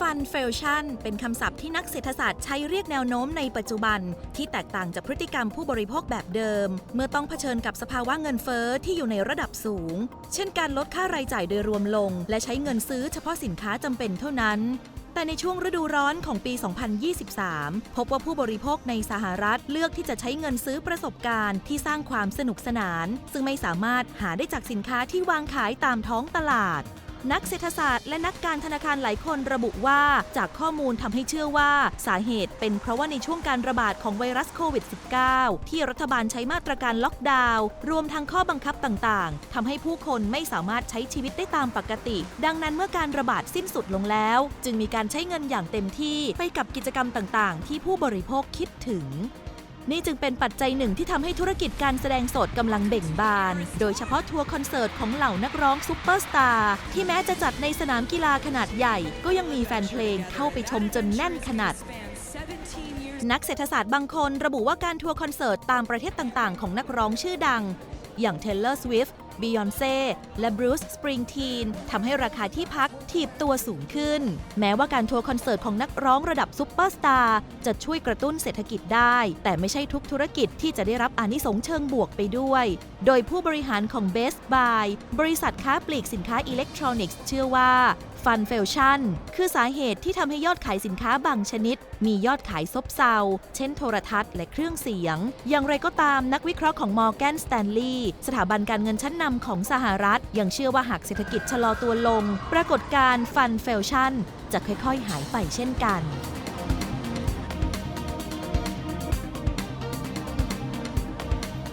Funflation เป็นคำศัพท์ที่นักเศรษฐศาสตร์ใช้เรียกแนวโน้มในปัจจุบัน ที่แตกต่างจากพฤติกรรมผู้บริโภคแบบเดิม เมื่อต้องเผชิญกับสภาวะเงินเฟ้อที่อยู่ในระดับสูง เช่นการลดค่ารายจ่ายโดยรวมลง และใช้เงินซื้อเฉพาะสินค้าจำเป็นเท่านั้นแต่ในช่วงฤดูร้อนของปี 2023 พบว่าผู้บริโภคในสหรัฐเลือกที่จะใช้เงินซื้อประสบการณ์ที่สร้างความสนุกสนาน ซึ่งไม่สามารถหาได้จากสินค้าที่วางขายตามท้องตลาด นักเศรษฐศาสตร์และนักการธนาคารหลายคนระบุว่า จากข้อมูลทำให้เชื่อว่าสาเหตุเป็นเพราะว่าในช่วงการระบาดของไวรัสโควิด -19 ที่รัฐบาลใช้มาตรการล็อกดาวน์รวมทั้งข้อบังคับต่างๆทำให้ผู้คนไม่สามารถใช้ชีวิตได้ตามปกติ ดังนั้นเมื่อการระบาดสิ้นสุดลงแล้ว จึงมีการใช้เงินอย่างเต็มที่ไปกับกิจกรรมต่างๆ ที่ผู้บริโภคคิดถึง นี่จึงเป็นปัจจัยหนึ่งที่ทำให้ธุรกิจการแสดงสดกำลังเบ่งบาน โดยเฉพาะทัวร์คอนเสิร์ตของเหล่านักร้องซูเปอร์สตาร์ที่แม้จะจัดในสนามกีฬาขนาดใหญ่ ก็ยังมีแฟนเพลงเข้าไปชมจนแน่นขนาดนักเศรษฐศาสตร์บางคนระบุว่าการทัวร์คอนเสิร์ตตามประเทศต่างๆ ของนักร้องชื่อดัง อย่าง Taylor Swift Beyoncé และ Bruce Springsteen ทำให้ราคาที่พักถีบตัวสูงขึ้น แม้ว่าการทัวร์คอนเสิร์ตของนักร้องระดับซุปเปอร์สตาร์จะช่วยกระตุ้นเศรษฐกิจได้ แต่ไม่ใช่ทุกธุรกิจที่จะได้รับอานิสงส์เชิงบวกไปด้วย โดยผู้บริหารของ Best Buy บริษัทค้าปลีกสินค้าอิเล็กทรอนิกส์เชื่อว่าฟันเฟลชันคือสาเหตุที่ทำให้ยอดขายสินค้าบางชนิด มียอดขายซบเซา เช่นโทรทัศน์และเครื่องเสียง อย่างไรก็ตามนักวิเคราะห์ของ Morgan Stanley สถาบันการเงินชั้นนำของสหรัฐ ยังเชื่อว่าหากเศรษฐกิจชะลอตัวลง ปรากฏการณ์ฟันเฟลชันจะค่อยๆ หายไปเช่นกัน